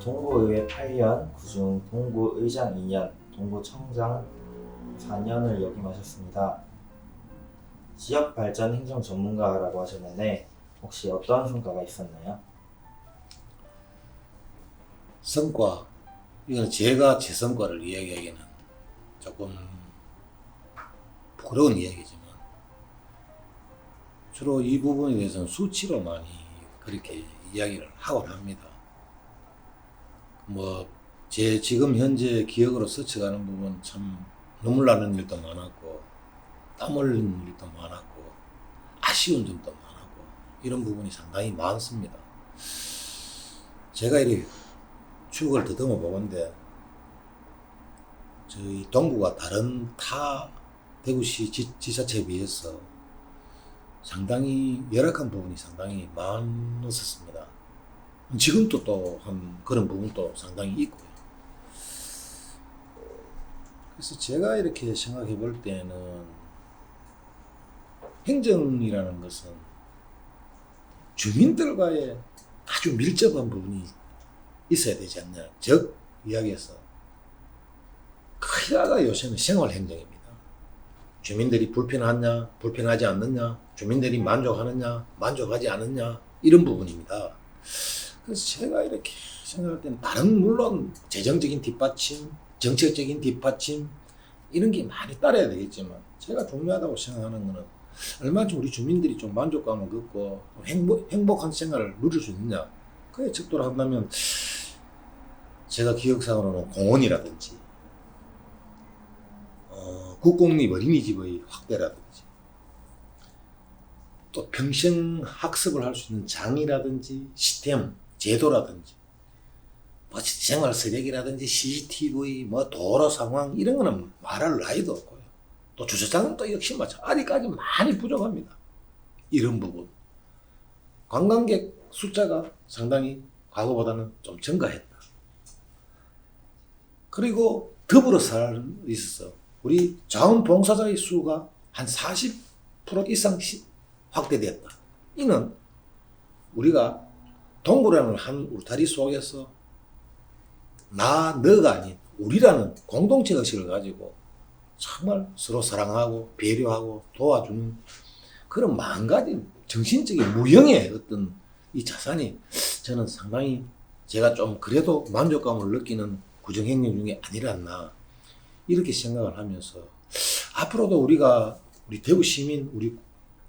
동구의회 8년, 구중 동구의장 2년, 동구청장 4년을 역임하셨습니다. 지역 발전 행정 전문가라고 하셨는데 혹시 어떠한 성과가 있었나요? 성과 이건 제가 제 성과를 이야기하기는 조금 부끄러운 이야기지만 주로 이 부분에 대해서는 수치로 많이 그렇게 이야기를 하곤 합니다. 뭐 제 지금 현재 기억으로 스쳐가는 부분 참 눈물 나는 일도 많았고 땀 흘리는 일도 많았고 아쉬운 점도 많았고 이런 부분이 상당히 많습니다. 제가 이렇게 추억을 더듬어 보건데 저희 동구가 다른 타 대구시 지, 지자체에 비해서 상당히 열악한 부분이 상당히 많았었습니다. 지금도 또 한 그런 부분도 상당히 있고요. 그래서 제가 이렇게 생각해 볼 때는 행정이라는 것은 주민들과의 아주 밀접한 부분이 있어야 되지 않냐. 즉, 이야기해서 크다가 요새는 생활 행정입니다. 주민들이 불편하냐, 불편하지 않느냐, 주민들이 만족하느냐, 만족하지 않느냐, 이런 부분입니다. 그래서 제가 이렇게 생각할 때는 다른 물론 재정적인 뒷받침, 정책적인 뒷받침 이런 게 많이 따라야 되겠지만 제가 중요하다고 생각하는 거는 얼마나 우리 주민들이 좀 만족감을 갖고 행복, 행복한 생활을 누릴 수 있느냐 그에 척도를 한다면 제가 기억상으로는 공원이라든지 어, 국공립 어린이집의 확대라든지 또 평생 학습을 할 수 있는 장이라든지 시스템 제도라든지 뭐 생활 쓰레기라든지 CCTV 뭐 도로 상황 이런 거는 말할 나위도 없고요. 또 주차장은 또 역시 마찬 아직까지 많이 부족합니다. 이런 부분 관광객 숫자가 상당히 과거보다는 좀 증가했다. 그리고 더불어 살 있어서 우리 자원봉사자의 수가 한 40% 이상 확대되었다. 이는 우리가 동구라는 한 울타리 속에서 나, 너가 아닌 우리라는 공동체 의식을 가지고 정말 서로 사랑하고 배려하고 도와주는 그런 마음 가진 정신적인 무형의 어떤 이 자산이 저는 상당히 제가 좀 그래도 만족감을 느끼는 구정행령 중에 아니랐나 이렇게 생각을 하면서 앞으로도 우리가 우리 대구 시민 우리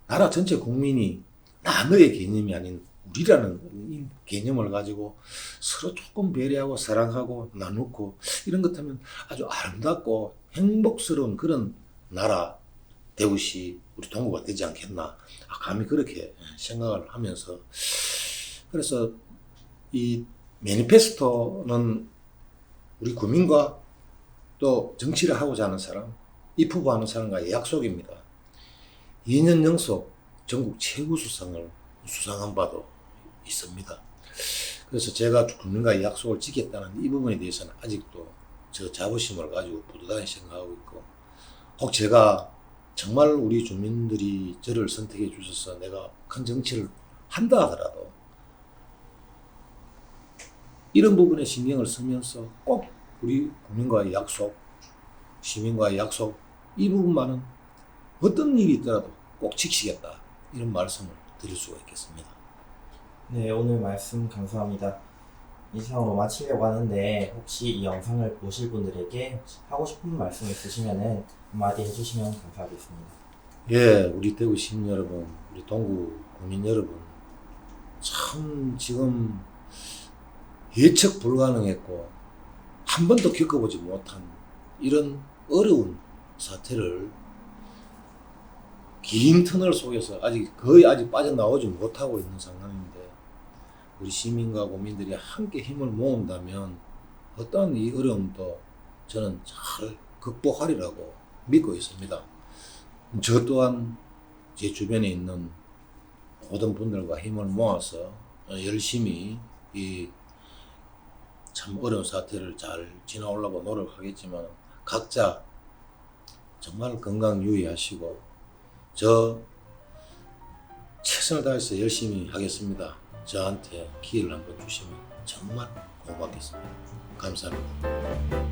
나라 전체 국민이 나 너의 개념이 아닌 우리라는 개념을 가지고 서로 조금 배려하고 사랑하고 나누고 이런 것 하면 아주 아름답고 행복스러운 그런 나라 대구시 우리 동구가 되지 않겠나. 아, 감히 그렇게 생각을 하면서. 그래서 이 매니페스토는 우리 국민과 또 정치를 하고자 하는 사람 입후보하는 사람과의 약속입니다. 2년 연속 전국 최고 수상을 수상한 바도 있습니다. 그래서 제가 국민과의 약속을 지켰다는 이 부분에 대해서는 아직도 저 자부심을 가지고 뿌듯하게 생각하고 있고 혹 제가 정말 우리 주민들이 저를 선택해 주셔서 내가 큰 정치를 한다 하더라도 이런 부분에 신경을 쓰면서 꼭 우리 국민과의 약속, 시민과의 약속 이 부분만은 어떤 일이 있더라도 꼭 지키겠다 이런 말씀을 드릴 수가 있겠습니다. 네, 오늘 말씀 감사합니다. 이상으로 마치려고 하는데 혹시 이 영상을 보실 분들에게 하고 싶은 말씀 있으시면 한마디 해주시면 감사하겠습니다. 예, 우리 대구 시민 여러분, 우리 동구 국민 여러분, 참 지금 예측 불가능했고 한 번도 겪어보지 못한 이런 어려운 사태를 긴 터널 속에서 아직 거의 아직 빠져나오지 못하고 있는 상황인데 우리 시민과 국민들이 함께 힘을 모은다면 어떠한 이 어려움도 저는 잘 극복하리라고 믿고 있습니다. 저 또한 제 주변에 있는 모든 분들과 힘을 모아서 열심히 이 참 어려운 사태를 잘 지나오려고 노력하겠지만 각자 정말 건강 유의하시고 저 최선을 다해서 열심히 하겠습니다. 저한테 기회를 한번 주시면 정말 고맙겠습니다. 감사합니다.